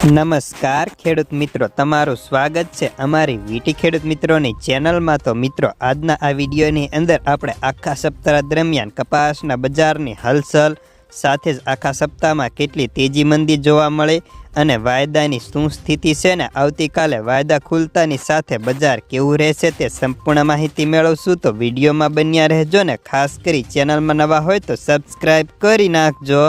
નમસ્કાર, ખેડૂત મિત્રો. તમારું સ્વાગત છે અમારી વીટી ખેડૂત મિત્રોની ચેનલમાં. તો મિત્રો, આજના આ વિડીયોની અંદર આપણે આખા સપ્તાહ દરમિયાન કપાસના બજારની હલચલ, સાથે જ આખા સપ્તાહમાં કેટલી તેજી મંદી જોવા મળે અને વાયદાની શું સ્થિતિ છે ને આવતીકાલે વાયદા ખુલતાની સાથે બજાર કેવું રહેશે તે સંપૂર્ણ માહિતી મેળવશું. તો વિડીયોમાં બન્યા રહેજો ને ખાસ કરી ચેનલમાં નવા હોય તો સબસ્ક્રાઈબ કરી નાખજો.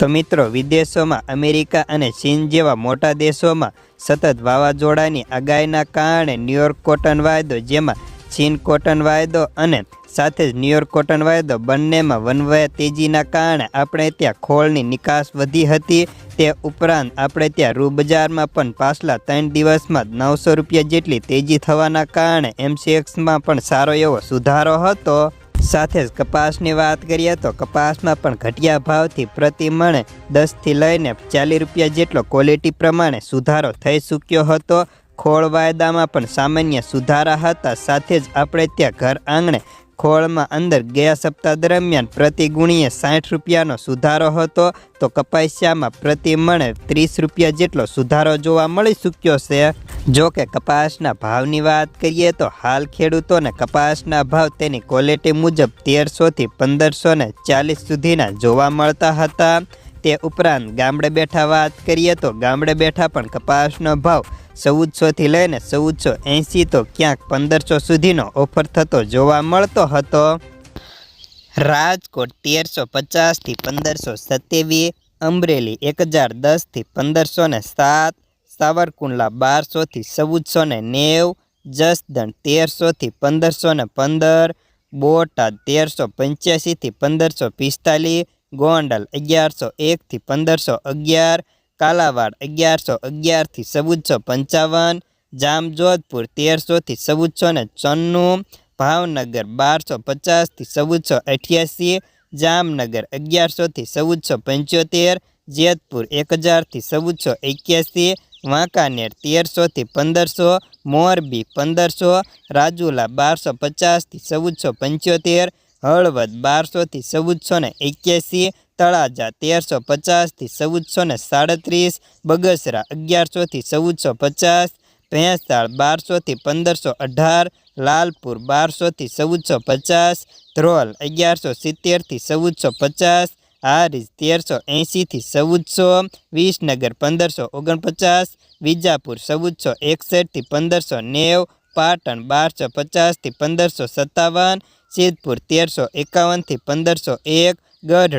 તો મિત્રો, વિદેશોમાં અમેરિકા અને ચીન જેવા મોટા દેશોમાં સતત વાવાઝોડાની આગાહીના કારણે ન્યુયોર્ક કોટન વાયદો, જેમાં ચીન કોટન વાયદો અને સાથે જ ન્યુયોર્ક કોટન વાયદો બંનેમાં વનવય તેજીના કારણે આપણે ત્યાં ખોળની નિકાસ વધી હતી. તે ઉપરાંત આપણે ત્યાં રૂ બજારમાં પણ પાછલા ત્રણ દિવસમાં નવસો રૂપિયા જેટલી તેજી થવાના કારણે એમસીએક્સમાં પણ સારો એવો સુધારો હતો. સાથે જ કપાસની વાત કરીએ તો કપાસમાં પણ ઘટિયા ભાવથી પ્રતિ મણે દસથી લઈને ચાલીસ રૂપિયા જેટલો ક્વોલિટી પ્રમાણે સુધારો થઈ ચૂક્યો હતો. ખોળ વાયદામાં પણ સામાન્ય સુધારા હતા. સાથે જ આપણે ત્યાં ઘર આંગણે ખોળમાં અંદર ગયા સપ્તાહ દરમિયાન પ્રતિ ગુણીએ સાઠ રૂપિયાનો સુધારો હતો, તો કપાસિયામાં પ્રતિ મણે ત્રીસ રૂપિયા જેટલો સુધારો જોવા મળી ચૂક્યો છે. જો કે કપાસના ભાવની વાત કરીએ તો હાલ ખેડૂતોને કપાસના ભાવ તેની ક્વોલિટી મુજબ તેરસોથી પંદરસો ને ચાલીસ સુધીના જોવા મળતા હતા. તે ઉપરાંત ગામડે બેઠા વાત કરીએ તો ગામડે બેઠા પણ કપાસનો ભાવ ચૌદસોથી લઈને ચૌદસો એંસી તો ક્યાંક પંદરસો સુધીનો ઓફર થતો જોવા મળતો હતો. રાજકોટ તેરસો પચાસથી પંદરસો સત્યાવીસ, અમરેલી એક હજાર દસથી પંદરસો ને સાત, સાવરકુંડલા બારસોથી ચૌદસો ને નેવ, જસદણ તેરસોથી પંદરસો ને પંદર, બોટાદ તેરસો પંચ્યાસીથી પંદરસો પિસ્તાલીસ ગોંડલ અગિયારસો એકથી પંદરસો અગિયાર, કાલાવાડ અગિયારસો અગિયારથી ચૌદસો પંચાવન, જામજોધપુર તેરસોથી ચૌદસો ને ચોન્નું, ભાવનગર બારસો પચાસથી ચૌદસો અઠ્યાસી, જામનગર અગિયારસોથી ચૌદસો પંચોતેર, જેતપુર એક હજારથી ચૌદસો એક્યાસી, વાંકાનેર તેરસોથી પંદરસો, મોરબી પંદરસો, રાજુલા બારસો પચાસથી ચૌદસો પંચોતેર હળવદ બારસોથી ચૌદસો ને એક્યાસી, તળાજા તેરસો પચાસથી ચૌદસો ને સાડત્રીસ, બગસરા અગિયારસોથી ચૌદસો પચાસ, ભેંસાળ બારસોથી પંદરસો અઢાર, લાલપુર બારસોથી ચૌદસો પચાસ, ધ્રોલ અગિયારસો સિત્તેરથી ચૌદસો પચાસ, હારીજ તેરસો એંશીથી ચૌદસો, વિસનગર પંદરસો ઓગણપચાસ, વિજાપુર ચૌદસો એકસઠથી પંદરસો નેવ પાટણ બારસો પચાસથી પંદરસો સત્તાવન સિદ્ધપુર તેરસો એકાવનથી પંદરસો એક ગઢડા